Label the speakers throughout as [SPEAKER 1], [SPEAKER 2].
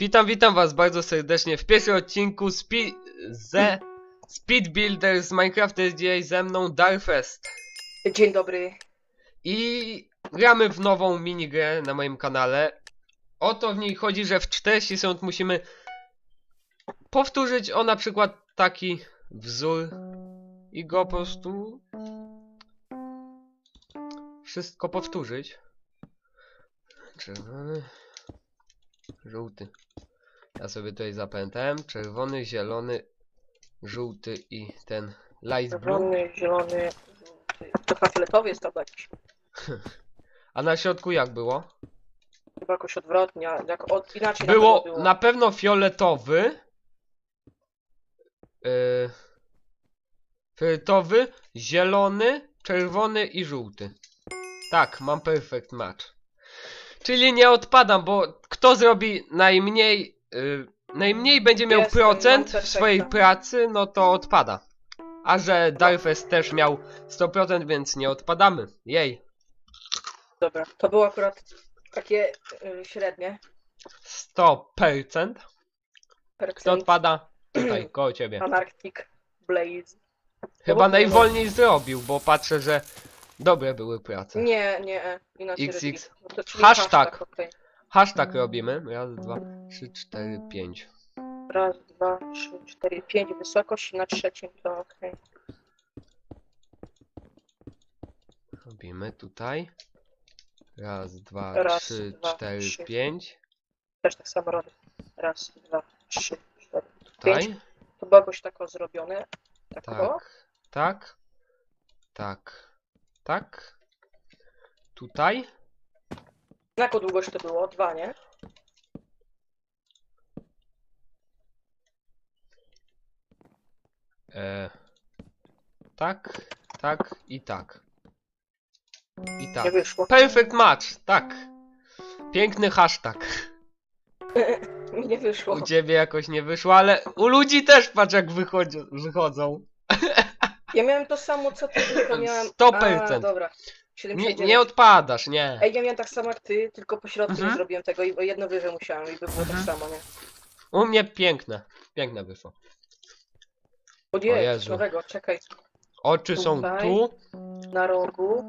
[SPEAKER 1] Witam, witam was bardzo serdecznie w pierwszym odcinku spi ze Speed Builder z Minecrafta jest dzisiaj ze mną Darfest.
[SPEAKER 2] Dzień dobry.
[SPEAKER 1] I gramy w nową minigrę na moim kanale. O to w niej chodzi, że w 40 sekund musimy powtórzyć o na przykład taki wzór i go po prostu wszystko powtórzyć. Czerwony, żółty. Ja sobie tutaj zapamiętałem. Czerwony, zielony, żółty i ten light blue.
[SPEAKER 2] Czerwony, zielony, żółty. To fioletowy jest tam jakiś.
[SPEAKER 1] A na środku jak było?
[SPEAKER 2] Chyba jakoś odwrotnie, a jak od, inaczej
[SPEAKER 1] Było
[SPEAKER 2] na pewno było.
[SPEAKER 1] na pewno fioletowy. Yy, fioletowy, zielony, czerwony i żółty. Tak, mam perfect match. Czyli nie odpadam, bo kto zrobi najmniej, yy, najmniej będzie miał
[SPEAKER 2] Jestem,
[SPEAKER 1] procent w swojej
[SPEAKER 2] perfekta.
[SPEAKER 1] pracy, no to odpada. A że Darfest też miał 100%, więc nie odpadamy. Jej.
[SPEAKER 2] Dobra, to było akurat takie y, średnie.
[SPEAKER 1] 100%. Kto odpada? Tutaj, koło ciebie.
[SPEAKER 2] Anarctic Blaze.
[SPEAKER 1] Chyba najwolniej zrobił, bo patrzę, że dobre były prace.
[SPEAKER 2] Nie, nie, inaczej
[SPEAKER 1] XX.
[SPEAKER 2] robili. To czyli
[SPEAKER 1] Hashtag.
[SPEAKER 2] okej.
[SPEAKER 1] Hashtag robimy. Raz, dwa, trzy, cztery, pięć.
[SPEAKER 2] Raz, dwa, trzy, cztery, pięć. Wysokość na trzecim to okej.
[SPEAKER 1] Robimy tutaj. Raz, dwa,
[SPEAKER 2] Raz,
[SPEAKER 1] trzy,
[SPEAKER 2] dwa,
[SPEAKER 1] cztery,
[SPEAKER 2] trzy.
[SPEAKER 1] pięć.
[SPEAKER 2] Też tak samo robię. Raz, dwa, trzy, cztery.
[SPEAKER 1] Tutaj.
[SPEAKER 2] To było jakoś tako zrobione. Tak, o.
[SPEAKER 1] Tak. Tak. Tak. Tak. Tutaj.
[SPEAKER 2] Na jaką długość to było? Dwa, nie?
[SPEAKER 1] E, tak. Tak i tak. I
[SPEAKER 2] Nie
[SPEAKER 1] tak.
[SPEAKER 2] wyszło.
[SPEAKER 1] Perfect match. Tak. Piękny hashtag.
[SPEAKER 2] Mi nie wyszło.
[SPEAKER 1] U ciebie jakoś nie wyszło, ale u ludzi też patrz jak wychodzą.
[SPEAKER 2] Ja miałem to samo co ty, tylko miałem...
[SPEAKER 1] 100%.
[SPEAKER 2] A, dobra.
[SPEAKER 1] Nie,
[SPEAKER 2] 79.
[SPEAKER 1] nie odpadasz, nie.
[SPEAKER 2] Ej, ja miałem tak samo jak ty, tylko po środku
[SPEAKER 1] Mhm.
[SPEAKER 2] nie zrobiłem tego i jedno wyżej musiałem i by było
[SPEAKER 1] Mhm.
[SPEAKER 2] tak samo, nie?
[SPEAKER 1] U mnie piękne. Piękne wyszło.
[SPEAKER 2] O
[SPEAKER 1] O
[SPEAKER 2] nie,
[SPEAKER 1] Jezu.
[SPEAKER 2] nowego, czekaj.
[SPEAKER 1] Oczy są
[SPEAKER 2] Tutaj.
[SPEAKER 1] tu.
[SPEAKER 2] Na rogu.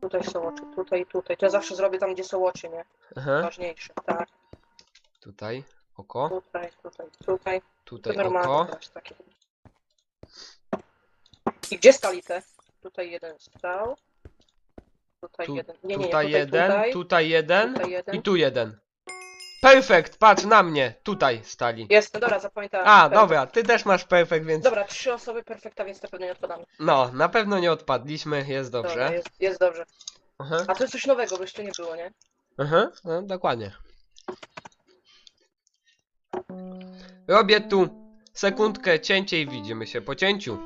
[SPEAKER 2] Tutaj są oczy, tutaj, tutaj. To ja zawsze zrobię tam, gdzie są oczy, nie?
[SPEAKER 1] Aha.
[SPEAKER 2] Ważniejsze. Tak,
[SPEAKER 1] Tutaj oko.
[SPEAKER 2] tutaj, tutaj, tutaj. To
[SPEAKER 1] Tutaj
[SPEAKER 2] normalne
[SPEAKER 1] oko.
[SPEAKER 2] takie. I gdzie stali te? Tutaj jeden stał. Tutaj
[SPEAKER 1] Tu,
[SPEAKER 2] jeden. Nie, nie, nie,
[SPEAKER 1] tutaj
[SPEAKER 2] tutaj,
[SPEAKER 1] jeden,
[SPEAKER 2] tutaj,
[SPEAKER 1] tutaj jeden
[SPEAKER 2] tutaj jeden.
[SPEAKER 1] i tu jeden. Perfekt, patrz na mnie. Tutaj stali.
[SPEAKER 2] Jestem, dobra, zapamiętałem.
[SPEAKER 1] A,
[SPEAKER 2] Perfekt.
[SPEAKER 1] dobra, ty też masz perfekt, więc
[SPEAKER 2] Dobra, trzy osoby perfekta, więc na pewno nie odpadamy.
[SPEAKER 1] no, na pewno nie odpadliśmy, jest
[SPEAKER 2] Dobra,
[SPEAKER 1] dobrze.
[SPEAKER 2] jest, jest dobrze.
[SPEAKER 1] Aha,
[SPEAKER 2] A to jest coś nowego, bo jeszcze nie było, nie?
[SPEAKER 1] aha, no dokładnie. Robię tu sekundkę cięcie i widzimy się po cięciu.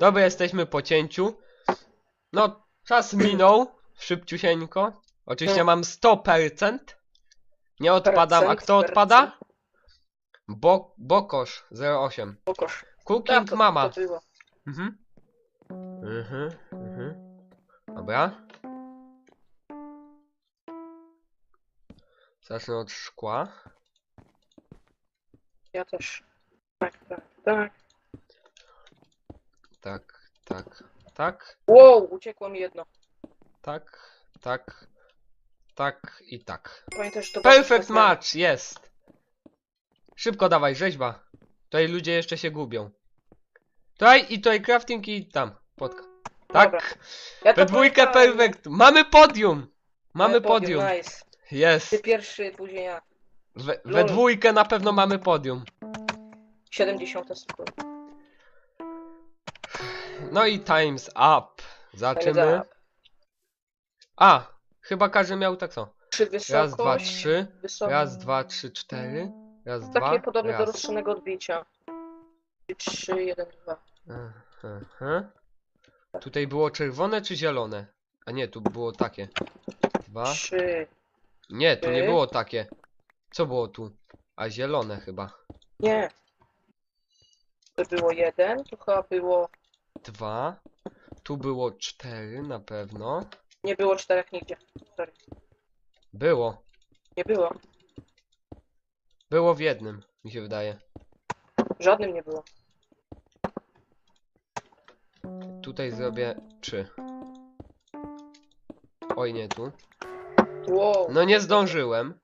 [SPEAKER 1] Dobra, jesteśmy po cięciu. No, czas minął szybciusieńko. Oczywiście mam 100%. Nie odpadam, a kto odpada? Bo, Bokosz 08.
[SPEAKER 2] Pokosz.
[SPEAKER 1] Cooking
[SPEAKER 2] Tak, to,
[SPEAKER 1] Mama.
[SPEAKER 2] To było.
[SPEAKER 1] Mhm. Mhm, mhm. Dobra. Zacznę od szkła.
[SPEAKER 2] Ja też. Tak, tak, tak.
[SPEAKER 1] Tak, tak, tak,
[SPEAKER 2] Wow, uciekło mi jedno.
[SPEAKER 1] tak, tak, tak i tak.
[SPEAKER 2] Pamiętaj, że to
[SPEAKER 1] Perfect
[SPEAKER 2] bardzo
[SPEAKER 1] match, jest! Szybko dawaj, rzeźba. Tutaj ludzie jeszcze się gubią. Tutaj i tutaj crafting i tam. Podka. Tak.
[SPEAKER 2] Ja to
[SPEAKER 1] we dwójkę perfect. Mamy podium! Mamy podium.
[SPEAKER 2] Nice. Ty
[SPEAKER 1] Jest.
[SPEAKER 2] pierwszy, później ja.
[SPEAKER 1] We, we
[SPEAKER 2] Lol.
[SPEAKER 1] dwójkę na pewno mamy podium.
[SPEAKER 2] 70 sekund.
[SPEAKER 1] No i times up. Zaczymy. A, chyba każdy miał tak.
[SPEAKER 2] Trzy wysokość.
[SPEAKER 1] Raz, dwa, trzy.
[SPEAKER 2] Wysokość.
[SPEAKER 1] Raz, dwa, trzy, cztery. Raz, dwa.
[SPEAKER 2] Takie podobne do
[SPEAKER 1] raz.
[SPEAKER 2] rozszerzonego odbicia. Trzy, jeden, dwa.
[SPEAKER 1] Aha. Tutaj było czerwone czy zielone? A nie, tu było takie. Dwa.
[SPEAKER 2] Trzy.
[SPEAKER 1] Nie, tu nie było takie. Co było tu? A zielone chyba.
[SPEAKER 2] Nie. To było jeden, to chyba było...
[SPEAKER 1] Dwa. Tu było cztery na pewno.
[SPEAKER 2] Nie było czterech nigdzie. Sorry.
[SPEAKER 1] Było.
[SPEAKER 2] Nie było.
[SPEAKER 1] Było w jednym, mi się wydaje.
[SPEAKER 2] Żadnym nie było.
[SPEAKER 1] Tutaj zrobię trzy. Oj, nie tu.
[SPEAKER 2] Wow.
[SPEAKER 1] No nie zdążyłem.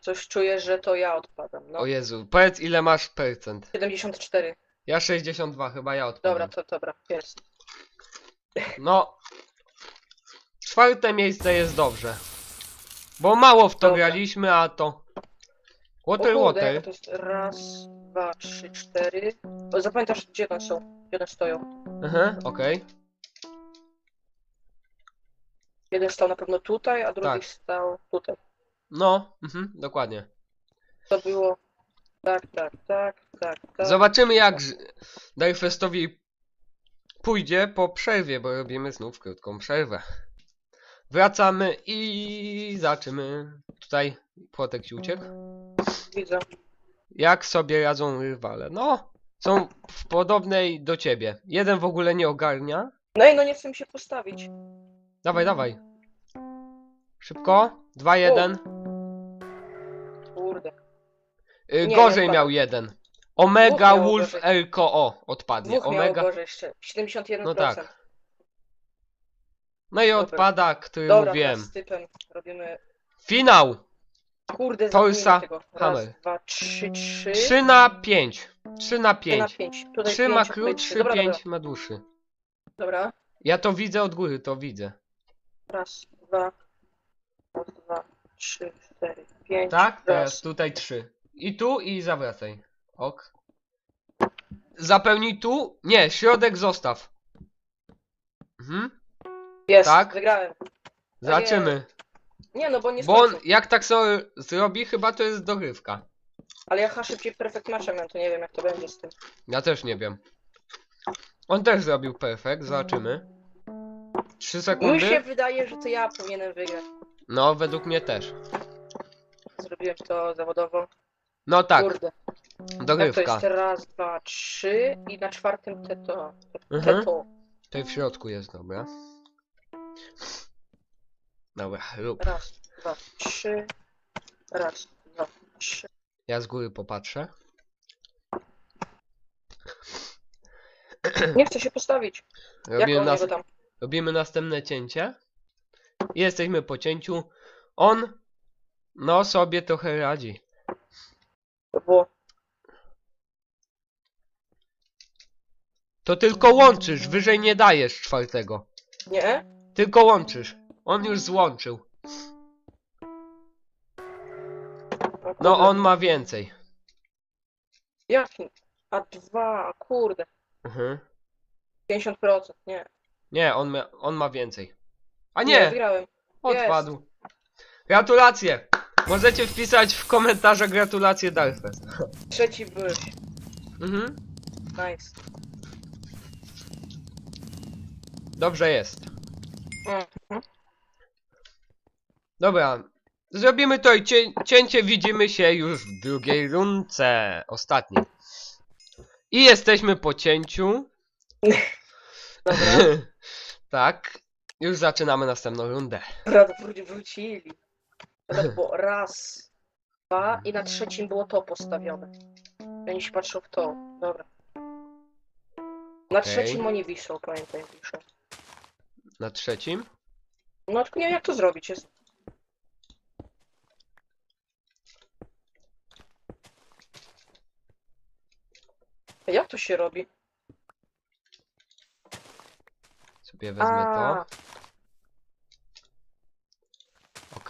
[SPEAKER 2] Coś czuję, że to ja odpadam. No.
[SPEAKER 1] O Jezu, powiedz ile masz procent.
[SPEAKER 2] 74.
[SPEAKER 1] Ja 62, chyba ja odpadam.
[SPEAKER 2] Dobra, to dobra, jest.
[SPEAKER 1] No. Czwarte miejsce jest dobrze. Bo mało w to
[SPEAKER 2] Dobra.
[SPEAKER 1] graliśmy, a to...
[SPEAKER 2] O
[SPEAKER 1] Water,
[SPEAKER 2] kurde,
[SPEAKER 1] water.
[SPEAKER 2] to jest raz, dwa, trzy, cztery. O, zapamiętasz, gdzie one są? Gdzie one stoją?
[SPEAKER 1] Aha, okej.
[SPEAKER 2] Jeden stał na pewno tutaj, a drugi
[SPEAKER 1] Tak.
[SPEAKER 2] stał tutaj.
[SPEAKER 1] No, mhm, dokładnie.
[SPEAKER 2] To było... Tak, tak, tak, tak, tak.
[SPEAKER 1] Zobaczymy jak Darfestowi pójdzie po przerwie, bo robimy znów krótką przerwę. Wracamy i zaczymy. Tutaj płotek ci uciekł.
[SPEAKER 2] Widzę.
[SPEAKER 1] Jak sobie radzą rywale? No, są w podobnej do ciebie. Jeden w ogóle nie ogarnia.
[SPEAKER 2] No i no nie chcę mi się postawić.
[SPEAKER 1] Dawaj, dawaj. Szybko. 2-1. Y,
[SPEAKER 2] Nie,
[SPEAKER 1] gorzej miał jeden. Omega
[SPEAKER 2] Dwóch miało
[SPEAKER 1] Wolf
[SPEAKER 2] gorzej.
[SPEAKER 1] LKO odpadnie.
[SPEAKER 2] Dwóch miało
[SPEAKER 1] Omega.
[SPEAKER 2] gorzej jeszcze. 71%.
[SPEAKER 1] No tak. No i odpada, który
[SPEAKER 2] Dobra,
[SPEAKER 1] mówiłem.
[SPEAKER 2] z typem robimy...
[SPEAKER 1] Finał!
[SPEAKER 2] Kurde,
[SPEAKER 1] Tulsa
[SPEAKER 2] zapomniałem tego. Raz,
[SPEAKER 1] Hammer.
[SPEAKER 2] dwa, trzy, trzy.
[SPEAKER 1] 3 na 5. 3 na
[SPEAKER 2] Trzy na
[SPEAKER 1] 5.
[SPEAKER 2] pięć. Tutaj
[SPEAKER 1] 3 ma
[SPEAKER 2] pięć,
[SPEAKER 1] krótszy,
[SPEAKER 2] Dobra,
[SPEAKER 1] 5 ma dłuższy.
[SPEAKER 2] Dobra. dobra.
[SPEAKER 1] Ja to widzę od góry, to widzę.
[SPEAKER 2] Raz, dwa, raz, dwa, trzy, cztery, pięć.
[SPEAKER 1] Tak? Teraz
[SPEAKER 2] Raz.
[SPEAKER 1] tutaj 3. I tu i zawracaj. Ok. Zapełnij tu. Nie, środek zostaw. Mhm.
[SPEAKER 2] Jest,
[SPEAKER 1] tak.
[SPEAKER 2] wygrałem.
[SPEAKER 1] Zobaczymy.
[SPEAKER 2] Nie no, bo nie
[SPEAKER 1] Bo on,
[SPEAKER 2] skończył.
[SPEAKER 1] jak tak sobie zrobi, chyba to jest dogrywka.
[SPEAKER 2] Ale ja szybciej perfect matcha miałem, to nie wiem jak to będzie z tym.
[SPEAKER 1] Ja też nie wiem. On też zrobił perfekt, zobaczymy. 3
[SPEAKER 2] Mi się
[SPEAKER 1] sekundy?
[SPEAKER 2] wydaje, że to ja powinienem wygrać.
[SPEAKER 1] No, według mnie też.
[SPEAKER 2] Zrobiłem to zawodowo.
[SPEAKER 1] No tak,
[SPEAKER 2] Kurde. Tak to
[SPEAKER 1] dogrywka.
[SPEAKER 2] jest raz, dwa, trzy i na czwartym te to.
[SPEAKER 1] Mhm.
[SPEAKER 2] Te to.
[SPEAKER 1] Tutaj w środku jest, dobra. Dobra, rób.
[SPEAKER 2] Raz, dwa, trzy. Raz, dwa, trzy.
[SPEAKER 1] Ja z góry popatrzę.
[SPEAKER 2] Nie chcę się postawić. Jak
[SPEAKER 1] Robimy,
[SPEAKER 2] on
[SPEAKER 1] nas...
[SPEAKER 2] niego tam?
[SPEAKER 1] Robimy następne cięcie. I jesteśmy po cięciu. On, no sobie trochę radzi.
[SPEAKER 2] To było.
[SPEAKER 1] To tylko łączysz, wyżej nie dajesz czwartego.
[SPEAKER 2] Nie?
[SPEAKER 1] Tylko łączysz. On już złączył. No
[SPEAKER 2] kurde.
[SPEAKER 1] on ma więcej.
[SPEAKER 2] Jaki? A dwa, kurde.
[SPEAKER 1] Mhm.
[SPEAKER 2] 50%, nie.
[SPEAKER 1] Nie, on ma, on ma więcej. A
[SPEAKER 2] Nie,
[SPEAKER 1] nie,
[SPEAKER 2] wygrałem.
[SPEAKER 1] odpadł. Gratulacje. Możecie wpisać w komentarzach gratulacje Darfest.
[SPEAKER 2] Trzeci byłeś.
[SPEAKER 1] Mhm.
[SPEAKER 2] Nice.
[SPEAKER 1] Dobrze jest.
[SPEAKER 2] Mhm.
[SPEAKER 1] Dobra. Zrobimy to i cię, cięcie widzimy się już w drugiej rundce. Ostatniej. I jesteśmy po cięciu.
[SPEAKER 2] Dobra.
[SPEAKER 1] tak. Już zaczynamy następną rundę.
[SPEAKER 2] Dobra, wró- wrócili. To tak było raz, dwa i na trzecim było to postawione. I Oni się patrzą w to. Dobra. Na
[SPEAKER 1] Okej.
[SPEAKER 2] trzecim oni wiszą, pamiętaj, wiszą.
[SPEAKER 1] Na trzecim.
[SPEAKER 2] No tylko nie wiem jak to zrobić. Jest... Jak to się robi?
[SPEAKER 1] Sobie wezmę to.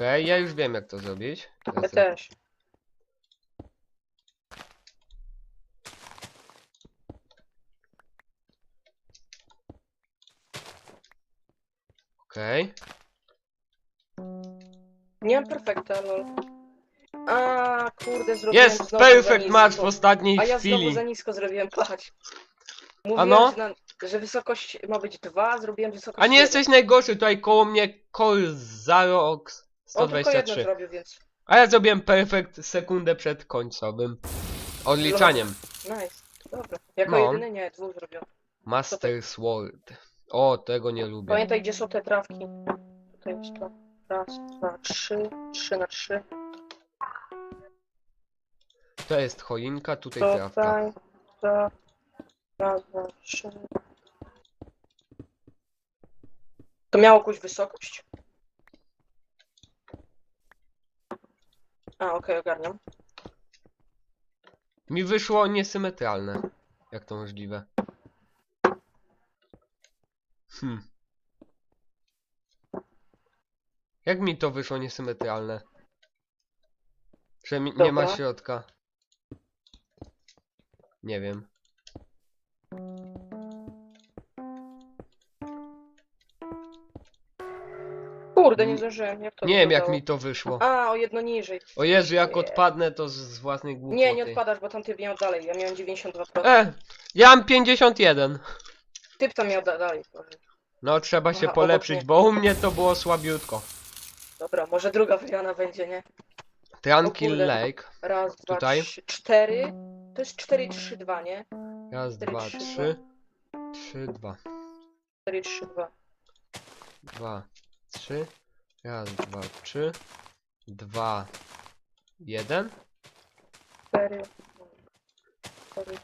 [SPEAKER 1] Okej, ja już wiem jak to zrobić.
[SPEAKER 2] Ja
[SPEAKER 1] Teraz-
[SPEAKER 2] też.
[SPEAKER 1] Okej.
[SPEAKER 2] Nie mam perfekta, lol. A kurde, zrobiłem
[SPEAKER 1] Jest!
[SPEAKER 2] znowu za
[SPEAKER 1] Perfect nisko. match w ostatniej
[SPEAKER 2] A ja znowu za nisko zrobiłem, patrz. Mówiłem,
[SPEAKER 1] no?
[SPEAKER 2] że, wysokość ma być 2, zrobiłem wysokość
[SPEAKER 1] A nie
[SPEAKER 2] jeden.
[SPEAKER 1] jesteś najgorszy, tutaj koło mnie Corzarox. 123.
[SPEAKER 2] O, tylko jedno zrobię, więc...
[SPEAKER 1] A ja zrobiłem perfekt sekundę przed końcowym odliczaniem.
[SPEAKER 2] No, nice, dobra. Jako
[SPEAKER 1] No.
[SPEAKER 2] jedyny nie, dwóch zrobiłem.
[SPEAKER 1] Master Sword. O, tego nie lubię.
[SPEAKER 2] Pamiętaj, gdzie są te trawki. Tutaj jest to. Raz, dwa, trzy, trzy na trzy.
[SPEAKER 1] To jest choinka, tutaj trawka.
[SPEAKER 2] Tutaj. Raz, dwa, trzy. To miało jakąś wysokość? A, okej, ogarniam.
[SPEAKER 1] Mi wyszło niesymetralne. Jak to możliwe? Hmm. Jak mi to wyszło niesymetralne? Że mi, nie ma
[SPEAKER 2] Dobra.
[SPEAKER 1] środka. Nie wiem.
[SPEAKER 2] Kurde, nie
[SPEAKER 1] Nie-
[SPEAKER 2] zdążyłem. Jak to
[SPEAKER 1] Nie wiem jak
[SPEAKER 2] wyglądało?
[SPEAKER 1] mi to wyszło.
[SPEAKER 2] A, o jedno niżej.
[SPEAKER 1] O Jezu, jak
[SPEAKER 2] Nie.
[SPEAKER 1] odpadnę to z, z własnej głupoty.
[SPEAKER 2] Nie, nie odpadasz, bo tam typ miał dalej. Ja miałem 92%.
[SPEAKER 1] E, ja mam 51.
[SPEAKER 2] Typ tam miał da dalej.
[SPEAKER 1] No trzeba się
[SPEAKER 2] Aha,
[SPEAKER 1] polepszyć,
[SPEAKER 2] obok mnie.
[SPEAKER 1] bo u mnie to było słabiutko.
[SPEAKER 2] Dobra, może druga wygrana będzie, nie?
[SPEAKER 1] Tranquil
[SPEAKER 2] kurde.
[SPEAKER 1] Lake.
[SPEAKER 2] Raz, dwa,
[SPEAKER 1] Tutaj.
[SPEAKER 2] trzy, cztery. To jest 4, 3, 2, nie?
[SPEAKER 1] Raz,
[SPEAKER 2] Cztery,
[SPEAKER 1] dwa,
[SPEAKER 2] trzy,
[SPEAKER 1] trzy. Trzy, dwa.
[SPEAKER 2] 4, 3, 2.
[SPEAKER 1] Dwa, trzy. Raz, dwa, trzy. Dwa, jeden.
[SPEAKER 2] 4. 4.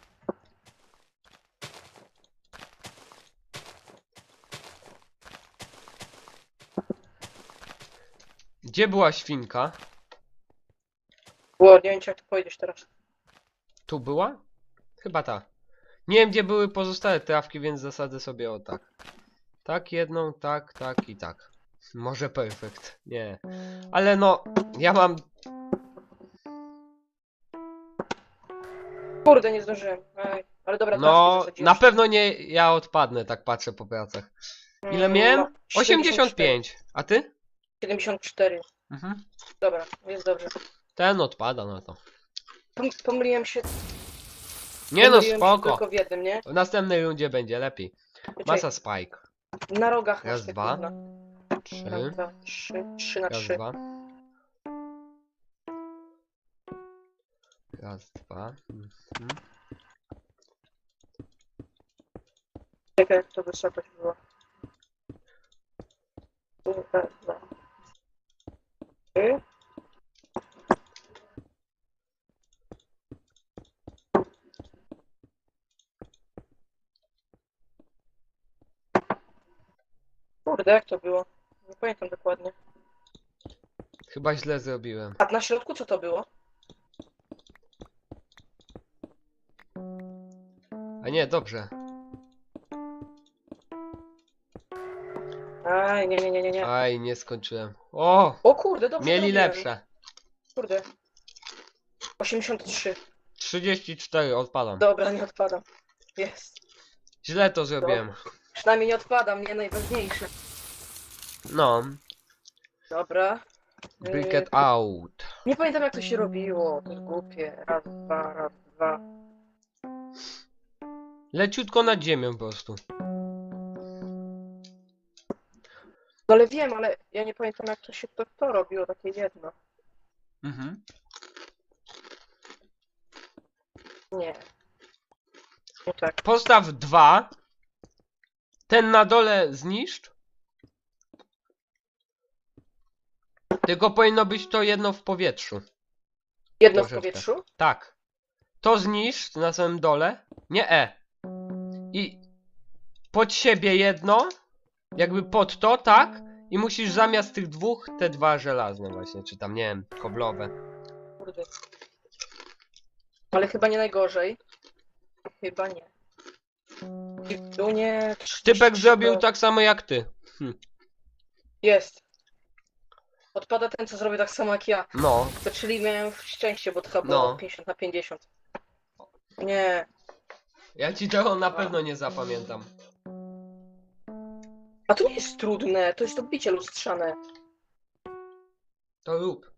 [SPEAKER 1] Gdzie była świnka?
[SPEAKER 2] Było, nie wiem czy jak tu pojedziesz teraz.
[SPEAKER 1] Tu była? Chyba ta. Nie wiem gdzie były pozostałe trawki, więc zasadzę sobie o tak. Tak jedną, tak, tak i tak. Może perfekt. Nie. Ale no, ja mam
[SPEAKER 2] Kurde, nie zdążyłem. Ej, ale dobra,
[SPEAKER 1] No, na pewno nie ja odpadnę, tak patrzę po pracach. Ile
[SPEAKER 2] Mm,
[SPEAKER 1] miałem?
[SPEAKER 2] no,
[SPEAKER 1] 85. A ty?
[SPEAKER 2] 74.
[SPEAKER 1] Mhm.
[SPEAKER 2] Dobra, jest dobrze.
[SPEAKER 1] Ten odpada na to.
[SPEAKER 2] Pom- Pomyliłem się.
[SPEAKER 1] Nie no,
[SPEAKER 2] pomyliłem się
[SPEAKER 1] spoko.
[SPEAKER 2] Tylko w jednym, nie?
[SPEAKER 1] W następnej rundzie będzie lepiej.
[SPEAKER 2] Czekaj,
[SPEAKER 1] Masa spike.
[SPEAKER 2] Na rogach
[SPEAKER 1] Raz,
[SPEAKER 2] te
[SPEAKER 1] dwa.
[SPEAKER 2] gówna. Raz,
[SPEAKER 1] Trzy.
[SPEAKER 2] dwa, trzy. Trzy na
[SPEAKER 1] Raz,
[SPEAKER 2] trzy.
[SPEAKER 1] dwa. Raz, dwa. Mhm.
[SPEAKER 2] Czekaj, jak to wysokość była. Raz, dwa. Trzy. Kurde, jak to było? Nie pamiętam dokładnie.
[SPEAKER 1] Chyba źle zrobiłem.
[SPEAKER 2] A na środku co to było?
[SPEAKER 1] A nie, dobrze.
[SPEAKER 2] Aj, nie, nie, nie, nie, nie.
[SPEAKER 1] Aj, nie skończyłem. O!
[SPEAKER 2] O kurde, dobrze
[SPEAKER 1] Mieli
[SPEAKER 2] zrobiłem.
[SPEAKER 1] lepsze.
[SPEAKER 2] Kurde. 83.
[SPEAKER 1] 34, odpadam.
[SPEAKER 2] Dobra, nie odpadam. Jest.
[SPEAKER 1] Źle to zrobiłem.
[SPEAKER 2] Przynajmniej nie odpadam, nie najważniejsze.
[SPEAKER 1] No.
[SPEAKER 2] Dobra.
[SPEAKER 1] Bricket
[SPEAKER 2] Yy,
[SPEAKER 1] out.
[SPEAKER 2] Nie pamiętam jak to się robiło. To jest głupie. Raz, dwa, raz, dwa.
[SPEAKER 1] Leciutko nad ziemią po prostu.
[SPEAKER 2] No ale wiem, ale ja nie pamiętam jak to się to, to robiło, takie jedno.
[SPEAKER 1] Mhm.
[SPEAKER 2] Nie. Nie tak.
[SPEAKER 1] Postaw dwa. Ten na dole zniszcz. Tylko powinno być to jedno w powietrzu.
[SPEAKER 2] Jedno w powietrzu?
[SPEAKER 1] Tak. To zniszcz na samym dole. Nie E. I pod siebie jedno. Jakby pod to, tak. I musisz zamiast tych dwóch te dwa żelazne właśnie, czy tam nie wiem, koblowe.
[SPEAKER 2] Kurde. Ale chyba nie najgorzej. Chyba nie. Tu nie.
[SPEAKER 1] Typek
[SPEAKER 2] 33.
[SPEAKER 1] zrobił tak samo jak ty.
[SPEAKER 2] Jest. Odpada ten, co zrobił tak samo jak ja.
[SPEAKER 1] No.
[SPEAKER 2] To czyli miałem szczęście, bo to chyba było
[SPEAKER 1] No.
[SPEAKER 2] 50 na 50. Nie.
[SPEAKER 1] Ja ci tego na pewno nie zapamiętam.
[SPEAKER 2] A to nie jest trudne, to jest odbicie lustrzane.
[SPEAKER 1] To rób.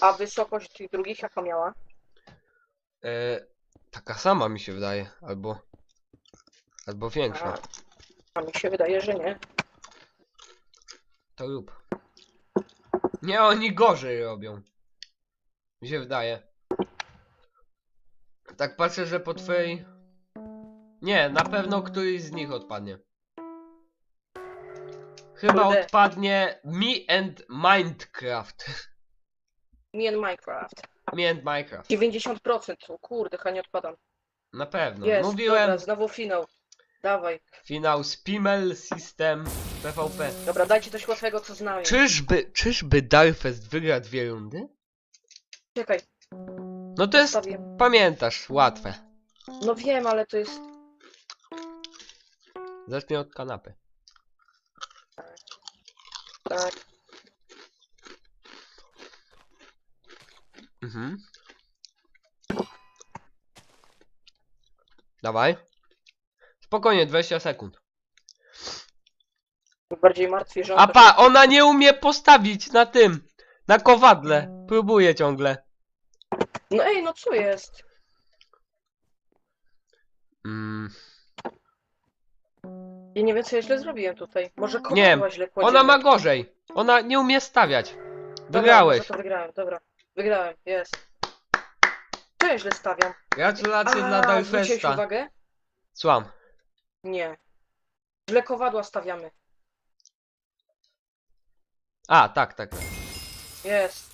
[SPEAKER 2] A wysokość tych drugich jaka miała?
[SPEAKER 1] E, taka sama mi się wydaje. Albo. Albo większa.
[SPEAKER 2] A, a mi się wydaje, że nie.
[SPEAKER 1] To rób. Nie, oni gorzej robią. Mi się wydaje. Tak patrzę, że po twojej... Nie, na pewno któryś z nich odpadnie. chyba
[SPEAKER 2] Kurde.
[SPEAKER 1] odpadnie Me and Minecraft.
[SPEAKER 2] Me and Minecraft.
[SPEAKER 1] And Minecraft.
[SPEAKER 2] 90%. O kurde, chyba nie odpadam.
[SPEAKER 1] Na pewno.
[SPEAKER 2] Jest,
[SPEAKER 1] No, Mówiłem,
[SPEAKER 2] dobra, znowu finał. Dawaj.
[SPEAKER 1] finał Spimel System PvP.
[SPEAKER 2] Dobra, dajcie coś łatwego, co znamy.
[SPEAKER 1] Czyżby, czyżby Darfest wygra dwie rundy?
[SPEAKER 2] Czekaj,
[SPEAKER 1] No to jest, pamiętasz, łatwe.
[SPEAKER 2] No wiem, ale to jest...
[SPEAKER 1] Zacznij od kanapy. Mhm. Dawaj. Spokojnie, 20 sekund.
[SPEAKER 2] Bardziej martwi, że
[SPEAKER 1] A pa, ona nie umie postawić na tym, na kowadle. Próbuje ciągle.
[SPEAKER 2] No ej, no co jest?
[SPEAKER 1] Mm.
[SPEAKER 2] Ja nie wiem, co ja źle zrobiłem tutaj. Może
[SPEAKER 1] Nie,
[SPEAKER 2] kowadła źle kładziemy.
[SPEAKER 1] Ona ma gorzej. Ona nie umie stawiać.
[SPEAKER 2] Dobra,
[SPEAKER 1] Wygrałeś.
[SPEAKER 2] może to wygrałem, dobra. Wygrałem, jest. Co ja źle stawiam?
[SPEAKER 1] Gratulacje dla
[SPEAKER 2] A, zwróciłeś
[SPEAKER 1] Darfesta.
[SPEAKER 2] uwagę?
[SPEAKER 1] Słucham.
[SPEAKER 2] Nie. Źle kowadła stawiamy.
[SPEAKER 1] A, tak, tak.
[SPEAKER 2] Jest.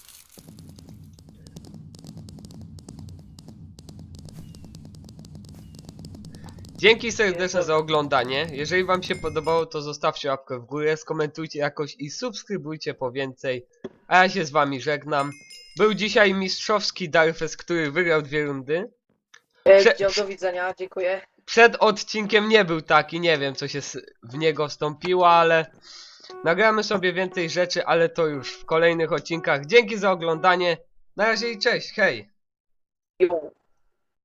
[SPEAKER 1] Dzięki serdeczne
[SPEAKER 2] Jest.
[SPEAKER 1] za oglądanie. Jeżeli wam się podobało, to zostawcie łapkę w górę, skomentujcie jakoś i subskrybujcie po więcej. A ja się z wami żegnam. Był dzisiaj mistrzowski Darfest, który wygrał dwie rundy.
[SPEAKER 2] E,
[SPEAKER 1] Prze-
[SPEAKER 2] dział, do widzenia, dziękuję.
[SPEAKER 1] Przed odcinkiem nie był taki, nie wiem co się w niego wstąpiło, ale nagramy sobie więcej rzeczy, ale to już w kolejnych odcinkach. Dzięki za oglądanie. Na razie i cześć, hej!
[SPEAKER 2] Jo.